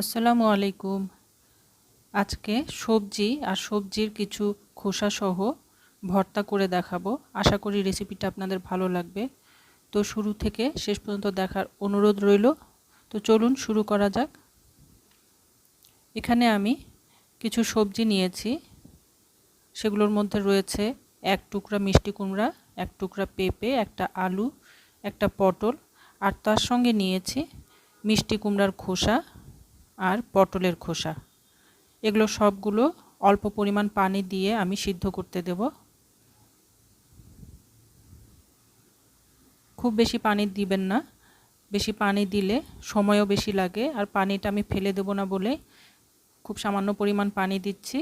আসসালামু আলাইকুম। আজকে সবজি আর সবজির কিছু খোসা সহ ভর্তা করে দেখাবো। আশা করি রেসিপিটা আপনাদের ভালো লাগবে। তো শুরু থেকে শেষ পর্যন্ত দেখার অনুরোধ রইল। তো চলুন শুরু করা যাক। এখানে আমি কিছু সবজি নিয়েছি। সেগুলোর মধ্যে রয়েছে এক টুকরা মিষ্টি কুমড়া, এক টুকরা পেঁপে, একটা আলু, একটা পটল। আর তার সঙ্গে নিয়েছি মিষ্টি কুমড়ার খোসা। আর পটলের খোসা। এগুলো সবগুলো অল্প পরিমাণ পানি দিয়ে আমি সিদ্ধ করতে দেব। খুব বেশি পানি দিবেন না। বেশি পানি দিলে সময়ও বেশি লাগে আর পানিটা আমি ফেলে দেব না বলে খুব সামান্য পরিমাণ পানি দিচ্ছি।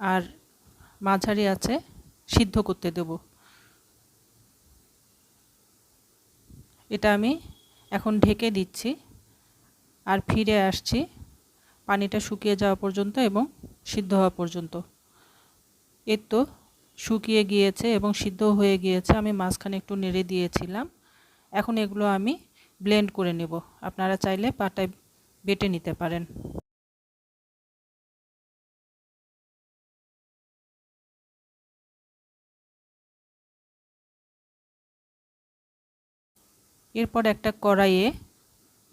আর মাঝারি আছে, সিদ্ধ করতে দেব। এটা আমি এখন ঢেকে দিচ্ছি। আর ফিরে আসছি পানিটা শুকিয়ে যাওয়া পর্যন্ত এবং সিদ্ধ হওয়া পর্যন্ত। এর তো শুকিয়ে গিয়েছে এবং সিদ্ধ হয়ে গিয়েছে, আমি মাঝখানে একটু নেড়ে দিয়েছিলাম। এখন এগুলো আমি ব্লেন্ড করে নেব। আপনারা চাইলে পাটায় বেটে নিতে পারেন। এরপর একটা কড়াইয়ে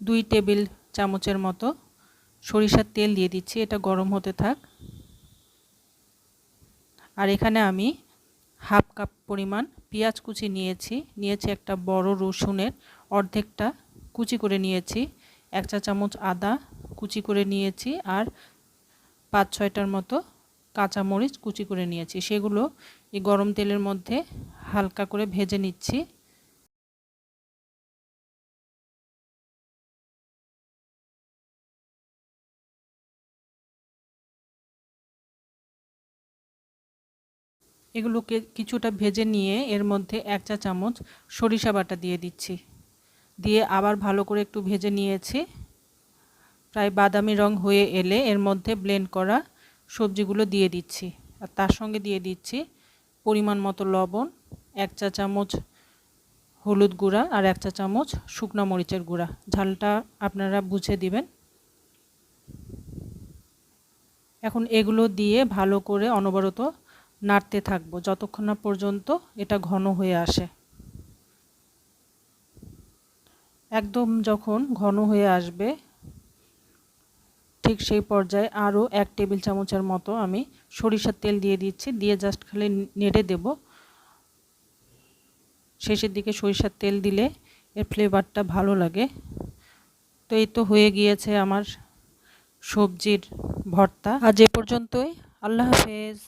দুই টেবিল চামচের মতো। সরিষার তেল দিয়ে দিচ্ছি, এটা গরম হতে থাক। আর এখানে আমি হাফ কাপ পরিমাণ পেঁয়াজ কুচি নিয়েছি। নিয়েছি একটা বড় রসুনের অর্ধেকটা কুচি করে নিয়েছি। এক চা চামচ আদা কুচি করে নিয়েছি আর পাঁচ ছয়টার মতো কাঁচামরিচ কুচি করে নিয়েছি। সেগুলো এই গরম তেলের মধ্যে হালকা করে ভেজে নিচ্ছি। এগুলোকে কিছুটা ভেজে নিয়ে এর মধ্যে এক চা চামচ সরিষা বাটা দিয়ে দিচ্ছি। দিয়ে আবার ভালো করে একটু ভেজে নিয়েছি। প্রায় বাদামি রং হয়ে এলে এর মধ্যে ব্লেন্ড করা সবজিগুলো দিয়ে দিচ্ছি। আর তার সঙ্গে দিয়ে দিচ্ছি পরিমাণ মতো লবণ, এক চা চামচ হলুদ গুঁড়া আর এক চা চামচ শুকনো মরিচের গুঁড়া। ঝালটা আপনারা বুঝে দিবেন। এখন এগুলো দিয়ে ভালো করে অনবরত নাড়তে থাকব। যতক্ষণ না পর্যন্ত এটা ঘন হয়ে আসে। একদম যখন ঘন হয়ে আসবে, ঠিক সেই পর্যায়ে আরও এক টেবিল চামচের মতো আমি সরিষার তেল দিয়ে দিচ্ছি। দিয়ে জাস্ট খালি নেড়ে দেব। শেষের দিকে সরিষার তেল দিলে এর ফ্লেভারটা ভালো লাগে। তো এই তো হয়ে গিয়েছে আমার সবজির ভর্তা। আজ এ পর্যন্তই। আল্লাহ হাফেজ।